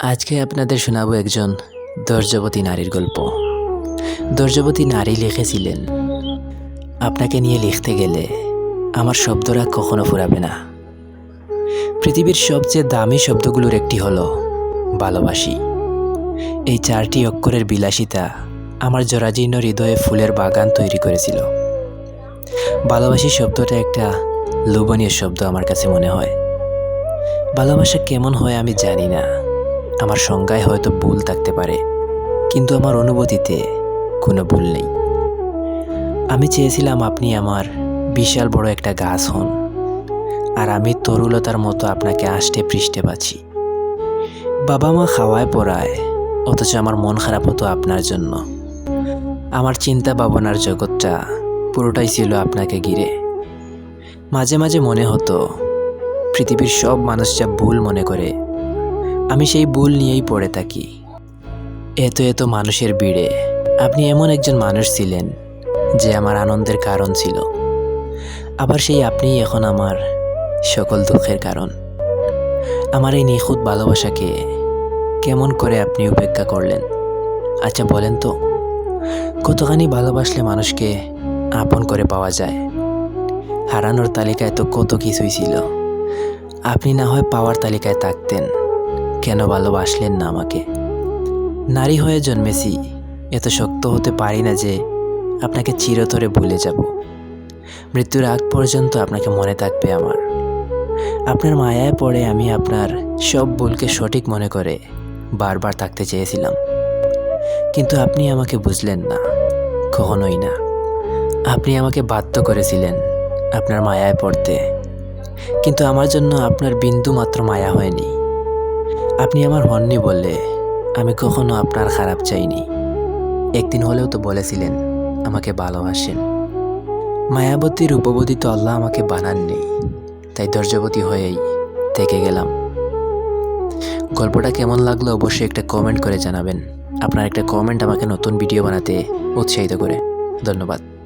আজকে আপনাদের শোনাবো একজন দর্জবতী নারীর গল্প। দর্জবতী নারী লিখেছিলেন, আপনাকে নিয়ে লিখতে গেলে আমার শব্দরা কখনো ফুরাবে না। পৃথিবীর সবচেয়ে দামি শব্দগুলোর একটি হলো ভালোবাসি। এই চারটি অক্ষরের বিলাসিতা আমার জরাজীর্ণ হৃদয়ে ফুলের বাগান তৈরি করেছিল। ভালোবাসি শব্দটা একটা লোভনীয় শব্দ আমার কাছে মনে হয়। ভালোবাসা কেমন হয় আমি জানি না। আমার সংজ্ঞায় হয়তো ভুল থাকতে পারে, কিন্তু আমার অনুভূতিতে কোনো ভুল নেই। আমি চেয়েছিলাম আপনি আমার বিশাল বড় একটা গাছ হন, আর আমি তরুলতার মতো আপনাকে আষ্টে পৃষ্ঠে বাঁচি। বাবা মা খাওয়ায় পড়ায়, অথচ আমার মন খারাপ হতো আপনার জন্য। আমার চিন্তা ভাবনার জগৎটা পুরোটাই ছিল আপনাকে ঘিরে। মাঝে মাঝে মনে হতো, পৃথিবীর সব মানুষ যা ভুল মনে করে আমি সেই ভুল নিয়েই পড়ে থাকি। এত এত মানুষের ভিড়ে আপনি এমন একজন মানুষ ছিলেন যে আমার আনন্দের কারণ ছিল। আবার সেই আপনিই এখন আমার সকল দুঃখের কারণ। আমার এই নিখুঁত ভালোবাসাকে কেমন করে আপনি উপেক্ষা করলেন? আচ্ছা বলেন তো, কতখানি ভালোবাসলে মানুষকে আপন করে পাওয়া যায়? হারানোর তালিকায় তো কত কিছুই ছিল। আপনি না হয় পাওয়ার তালিকায় থাকতেন। কেন ভালোবাসলেন না আমাকে? নারী হয়ে জন্মেছি, এত শক্ত হতে পারি না যে আপনাকে চিরতরে ভুলে যাব। মৃত্যুর আগ পর্যন্ত আপনাকে মনে থাকবে আমার। আপনার মায়ায় পড়ে আমি আপনার সব ভুলকে সঠিক মনে করে বারবার থাকতে চেয়েছিলাম। কিন্তু আপনি আমাকে বুঝলেন না, কখনোই না। আপনি আমাকে বাধ্য করেছিলেন আপনার মায়ায় পড়তে। কিন্তু আমার জন্য আপনার বিন্দু মাত্র মায়া হয়নি। আপনি আমার হননি বললে, আমি কখনো আপনার খারাপ চাইনি। একদিন হলেও তো বলেছিলেন, আমাকে ভালোবাসেন। মায়াবতী রূপবতী তো আল্লাহ আমাকে বানাননি, তাই দর্জবতী হয়েই থেকে গেলাম। গল্পটা কেমন লাগল অবশ্যই একটা কমেন্ট করে জানাবেন। আপনার একটা কমেন্ট আমাকে নতুন ভিডিও বানাতে উৎসাহিত করে। ধন্যবাদ।